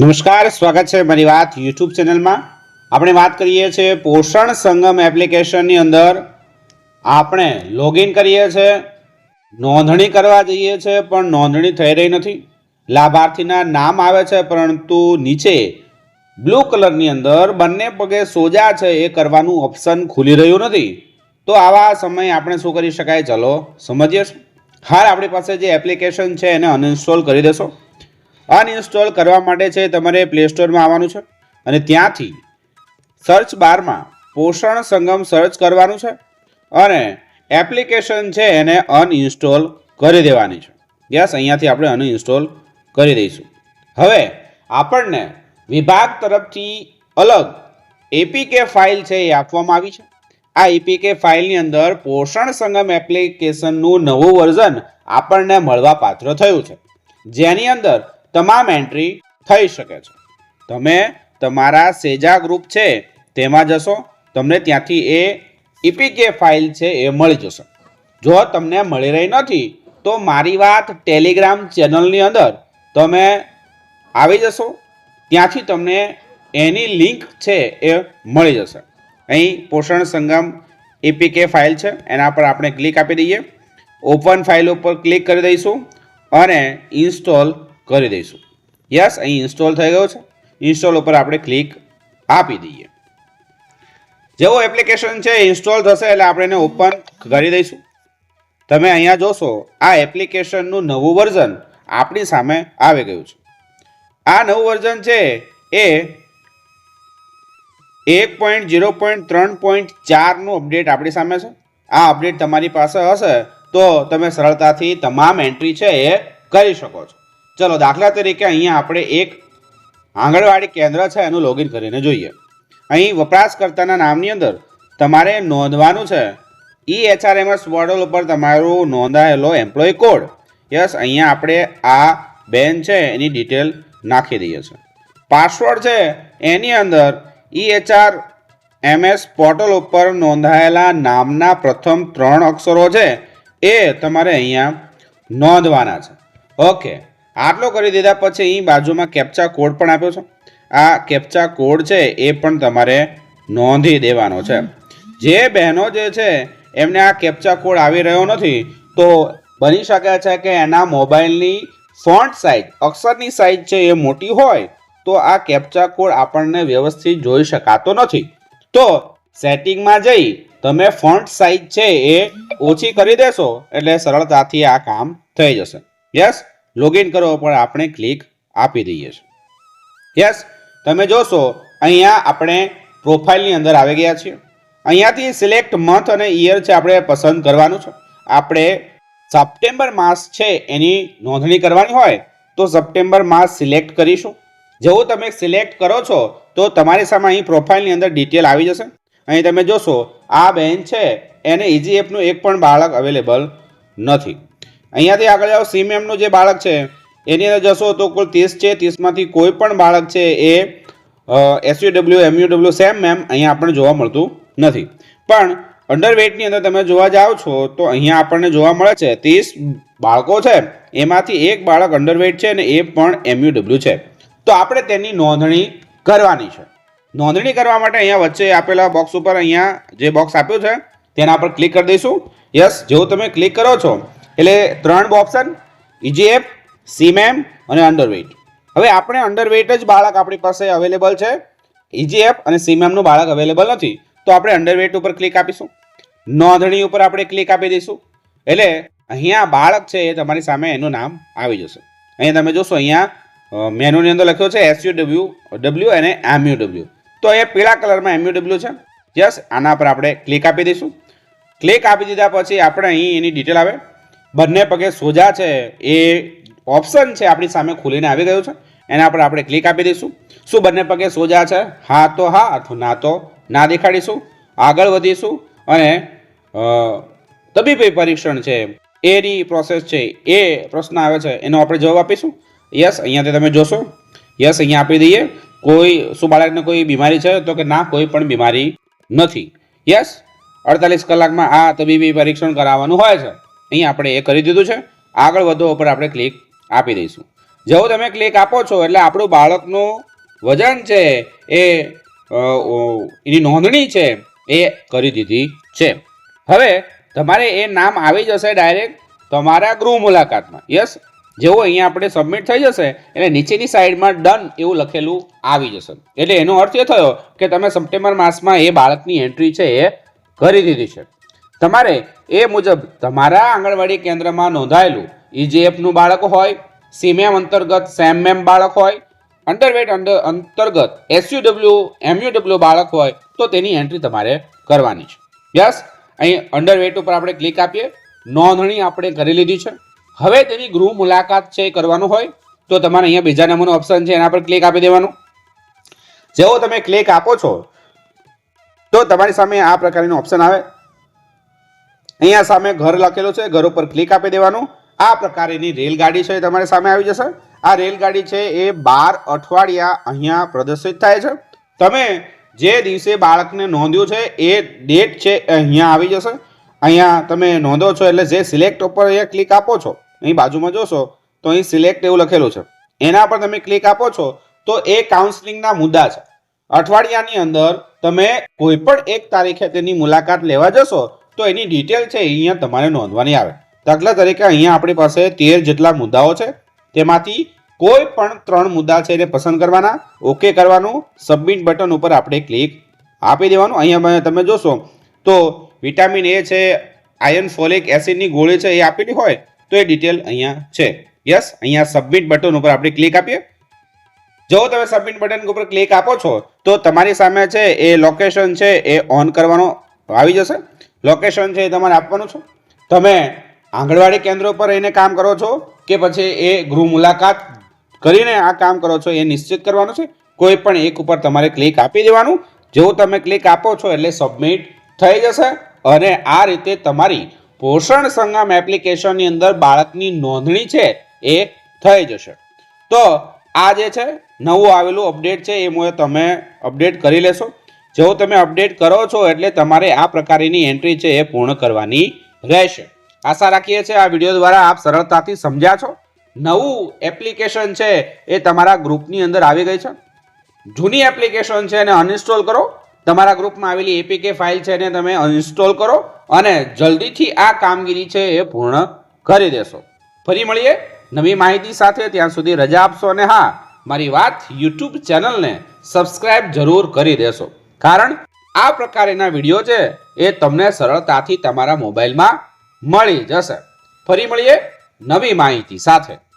નમસ્કાર, સ્વાગત છે મારી વાત યુટ્યુબ ચેનલમાં. આપણે વાત કરીએ છીએ પોષણ સંગમ એપ્લિકેશનની અંદર. આપણે લોગિન કરીએ છીએ. નોંધણી કરવા જઈએ છીએ, પણ નોંધણી થઈ રહી નથી. લાભાર્થીના નામ આવે છે, પરંતુ નીચે બ્લુ કલરની અંદર બંને પગે સોજા છે, એ કરવાનું ઓપ્શન ખુલી રહ્યું નથી. તો આવા સમયે આપણે શું કરી શકાય? ચલો સમજીએ હાલ આપણી પાસે જે એપ્લિકેશન છે, એને અનઇન્સ્ટોલ કરી દેશો. અનઇન્સ્ટોલ કરવા માટે છે તમારે પ્લે સ્ટોરમાં આવવાનું છે. અને ત્યાંથી સર્ચ બારમાં પોષણ સંગમ સર્ચ કરવાનું છે અને એપ્લિકેશન છે એને અનઇન્સ્ટોલ કરી દેવાની છે. યસ અહીંયાથી આપણે અનઇન્સ્ટોલ કરી દઈશું. હવે આપણને વિભાગ તરફથી અલગ એપીકે ફાઇલ છે એ આપવામાં આવી છે. આ એપીકે ફાઇલની અંદર પોષણ સંગમ એપ્લિકેશનનું નવું વર્ઝન આપણને મળવા પાત્ર થયું છે. જેની અંદર તમામ એન્ટ્રી થઈ શકે છે. તમે તમારા સેજા ગ્રુપ છે, તેમાં જશો, તમને ત્યાંથી એ ઇપીકે ફાઇલ છે, એ મળી જશે. જો તમને મળી રહી નથી, તો મારી વાત ટેલિગ્રામ ચેનલની અંદર તમે આવી જશો, ત્યાંથી તમને એની લિંક છે, એ મળી જશે. અહીં પોષણ સંગમ એપીકે ફાઇલ છે, એના પર આપણે ક્લિક આપી દઈએ. ઓપન ફાઇલ ઉપર ક્લિક કરી દઈશું અને ઇન્સ્ટોલ કરી દઈશું. યસ, અહીં ઇન્સ્ટોલ થઈ ગયો છે. ઇન્સ્ટોલ ઉપર આપણે ક્લિક આપી દઈએ. જેવો એપ્લિકેશન છે ઇન્સ્ટોલ થશે એટલે આપણે એને ઓપન કરી દઈશું. તમે અહીંયા જોશો, આ એપ્લિકેશનનું નવું વર્ઝન આપણી સામે આવી ગયું છે. આ નવું વર્ઝન છે એ એક પોઈન્ટ ઝીરો પોઈન્ટ ત્રણ પોઈન્ટ ચારનું અપડેટ આપણી સામે છે. આ અપડેટ તમારી પાસે હશે તો તમે સરળતાથી તમામ એન્ટ્રી છે એ કરી શકો છો. ચલો, દાખલા તરીકે અહીંયા આપણે એક આંગણવાડી કેન્દ્ર છે, એનું લોગિન કરીને જોઈએ. અહીં વપરાશકર્તાના નામની અંદર તમારે નોંધવાનું છે ઈ એચઆરએમએસ પોર્ટલ ઉપર તમારું નોંધાયેલો એમ્પ્લોય કોડ યસ અહીંયા આપણે આ બેન છે, એની ડિટેલ નાખી દઈએ છીએ. પાસવર્ડ છે, એની અંદર ઈ એચઆર એમએસ પોર્ટલ ઉપર નોંધાયેલા નામના પ્રથમ ત્રણ અક્ષરો છે, એ તમારે અહીંયા નોંધવાના છે. ઓકે આટલો કરી દીધા પછી અહીં બાજુમાં કેપ્ચા કોડ પણ આપ્યો છે. આ કેપ્ચા કોડ છે એ પણ તમારે નોંધી દેવાનો છે. જે બહેનો જે છે, એમને આ કેપ્ચા કોડ આવી રહ્યો નથી, તો બની શકે છે કે એના મોબાઈલની ફોન્ટ સાઇઝ અક્ષરની સાઇઝ છે એ મોટી હોય, તો આ કેપ્ચા કોડ આપણને વ્યવસ્થિત જોઈ શકાતો નથી. તો સેટિંગમાં જઈ તમે ફોન્ટ સાઇઝ છે એ ઓછી કરી દેશો, એટલે સરળતાથી આ કામ થઈ જશે. યસ લોગિન કરવા પર આપણે ક્લિક આપી દઈએ છીએ. યસ તમે જોશો, અહીંયા આપણે પ્રોફાઇલની અંદર આવી ગયા છીએ. અહીંયાથી સિલેક્ટ મંથ અને યર છે આપણે પસંદ કરવાનું છે. આપણે સપ્ટેમ્બર માસ છે, એની નોંધણી કરવાની હોય, તો સપ્ટેમ્બર માસ સિલેક્ટ કરીશું. જેવું તમે સિલેક્ટ કરો છો, તો તમારી સામે અહીં પ્રોફાઇલની અંદર ડિટેલ આવી જશે. અહીં તમે જોશો, આ બેન છે, એને ઇજીએફનું એક પણ બાળક અવેલેબલ નથી. અહીંયાથી આગળ જાઓ સીમ એમનું જે બાળક છે, એની અંદર જશો તો કુલ ત્રીસ છે. ત્રીસમાંથી કોઈ પણ બાળક છે એ એસયુડબલ્યુ એમયુડબલ્યુ સેમ મેમ અહીંયા આપણને જોવા મળતું નથી. પણ અંડરવેટની અંદર તમે જોવા જાઓ છો, તો અહીંયા આપણને જોવા મળે છે, ત્રીસ બાળકો છે. એમાંથી એક બાળક અંડરવેટ છે અને એ પણ એમયુડબલ્યુ છે. તો આપણે તેની નોંધણી કરવાની છે. નોંધણી કરવા માટે અહીંયા વચ્ચે આપેલા બોક્સ ઉપર અહીંયા જે બોક્સ આપ્યું છે, તેના પર ક્લિક કરી દઈશું. યસ જેવું તમે ક્લિક કરો છો એટલે ત્રણ ઓપ્શન ઇજીએફ સીમેમ અને અંડરવેઇટ હવે આપણે અંડરવેઇટ જ બાળક આપણી પાસે અવેલેબલ છે. ઇજીએફ અને સીમેમનું બાળક અવેલેબલ નથી, તો આપણે અંડરવેઇટ ઉપર ક્લિક આપીશું. નોંધણી ઉપર આપણે ક્લિક આપી દઈશું. એટલે અહીંયા બાળક છે એ તમારી સામે એનું નામ આવી જશે. અહીંયા તમે જોશો અહીંયા મેનુની અંદર લખ્યો છે એસયુ ડબલ્યુ ડબલ્યુ અને એમયુ ડબલ્યુ તો અહીંયા પીળા કલરમાં એમયુ ડબલ્યુ છે. યસ આના પર આપણે ક્લિક આપી દઈશું. ક્લિક આપી દીધા પછી આપણે અહીં એની ડિટેલ આવે. બંને પગે સોજા છે એ ઓપ્શન છે આપણી સામે ખુલીને આવી ગયું છે. એના પર આપણે ક્લિક આપી દઈશું. શું બંને પગે સોજા છે? હા તો હા, અથવા ના તો ના દેખાડીશું. આગળ વધીશું અને તબીબી પરીક્ષણ છે એની પ્રોસેસ છે, એ પ્રશ્ન આવે છે, એનો આપણે જવાબ આપીશું. યસ અહીંયાથી તમે જોશો. યસ અહીંયા આપી દઈએ. કોઈ, શું બાળકને કોઈ બીમારી છે? તો કે ના, કોઈ પણ બીમારી નથી. યસ અડતાલીસ કલાકમાં આ તબીબી પરીક્ષણ કરાવવાનું હોય છે. અહીં આપણે એ કરી દીધું છે. આગળ વધો, ઉપર આપણે ક્લિક આપી દઈશું. જેવો તમે ક્લિક આપો છો, એટલે આપણું બાળકનું વજન છે એ એની નોંધણી છે એ કરી દીધી છે. હવે તમારે એ નામ આવી જશે ડાયરેક્ટ તમારા ગૃહ મુલાકાતમાં. યસ જેવો અહીંયા આપણે સબમિટ થઈ જશે, એટલે નીચેની સાઈડમાં ડન એવું લખેલું આવી જશે. એટલે એનો અર્થ એ થયો કે તમે સપ્ટેમ્બર માસમાં એ બાળકની એન્ટ્રી છે એ કરી દીધી છે. તમારે એ મુજબ તમારા આંગણવાડી કેન્દ્રમાં નોંધાયેલું ઈજીએફનું બાળક હોય, સીમેમ અંતર્ગત સેમમેમ બાળક હોય, અંડરવેટ અંડર અંતર્ગત એસયુડબલ્યુ, એમયુડબલ્યુ બાળક હોય, તો તેની એન્ટ્રી તમારે કરવાની છે. યસ, અહીં અંડરવેટ ઉપર આપણે ક્લિક આપીએ. નોંધણી આપણે કરી લીધી છે. હવે તેની ગૃહ મુલાકાત છે એ કરવાનું હોય, તો તમારે અહીંયા બીજા નંબરનું ઓપ્શન છે, એના પર ક્લિક આપી દેવાનું. જેવો તમે ક્લિક આપો છો, તો તમારી સામે આ પ્રકારનું ઓપ્શન આવે. અહીંયા સામે ઘર લખેલું છે, ઘર ઉપર ક્લિક આપી દેવાનું. આ પ્રકારની રેલગાડી છે એ તમારી સામે આવી જશે. આ રેલગાડી છે એ બાર અઠવાડિયા અહીંયા પ્રદર્શિત થાય છે. તમે જે દિવસે બાળકને નોંધ્યું છે, એ ડેટ છે અહીંયા આવી જશે. અહીંયા તમે નોંધો છો એટલે જે સિલેક્ટ ઉપર અહીંયા ક્લિક આપો છો, અહીં બાજુમાં જોશો, તો અહીં સિલેક્ટ એવું લખેલું છે. એના પર તમે ક્લિક આપો છો, તો એ કાઉન્સલિંગના મુદ્દા છે. અઠવાડિયાની અંદર તમે કોઈ પણ એક તારીખે તેની મુલાકાત લેવા જશો તો એની ડિટેલ છે અહીંયા તમારે નોંધવાની આવે. દાખલા તરીકે અહીંયા આપણી પાસે તેર જેટલા મુદ્દાઓ છે. તેમાંથી કોઈ પણ ત્રણ મુદ્દા છે એને પસંદ કરવાના. ઓકે કરવાનું. સબમિટ બટન ઉપર આપણે ક્લિક આપી દેવાનું. અહીંયા તમે જોશો તો વિટામિન એ છે આયર્ન ફોલિક એસિડની ગોળી છે એ આપેલી હોય તો એ ડિટેલ અહીંયા છે. યસ અહીંયા સબમિટ બટન ઉપર આપણે ક્લિક આપીએ. જો તમે સબમિટ બટન ઉપર ક્લિક આપો છો તો તમારી સામે છે એ લોકેશન છે એ ઓન કરવાનો આવી જશે. લોકેશન છે એ તમારે આપવાનું છે. તમે આંગણવાડી કેન્દ્રો ઉપર રહીને કામ કરો છો કે પછી એ ગૃહ મુલાકાત કરીને આ કામ કરો છો એ નિશ્ચિત કરવાનું છે? કોઈ પણ એક ઉપર તમારે ક્લિક આપી દેવાનું. જેવું તમે ક્લિક આપો છો એટલે સબમિટ થઈ જશે અને આ રીતે તમારી પોષણ સંગમ એપ્લિકેશનની અંદર બાળકની નોંધણી છે એ થઈ જશે. તો આ જે છે, નવું આવેલું અપડેટ છે, એ મુજબ તમે અપડેટ કરી લેશો. જેવું તમે અપડેટ કરો છો એટલે તમારે આ પ્રકારની એન્ટ્રી છે એ પૂર્ણ કરવાની રહેશે. આશા રાખીએ છીએ આ વીડિયો દ્વારા આપ સરળતાથી સમજ્યા છો. નવું એપ્લિકેશન છે એ તમારા ગ્રુપની અંદર આવી ગઈ છે. જૂની એપ્લિકેશન છે એને અનઇન્સ્ટોલ કરો. તમારા ગ્રુપમાં આવેલી એપીકે ફાઇલ છે એને તમે અનઇન્સ્ટોલ કરો અને જલ્દીથી આ કામગીરી છે એ પૂર્ણ કરી દેશો. ફરી મળીએ. નવી માહિતી સાથે ત્યાં સુધી રજા આપશો અને હા, મારી વાત યુટ્યુબ ચેનલને સબસ્ક્રાઇબ જરૂર કરી દેશો. કારણ આ પ્રકારના વીડિયો છે એ તમને સરળતાથી તમારા મોબાઈલમાં મળી જશે. ફરી મળીએ નવી માહિતી સાથે.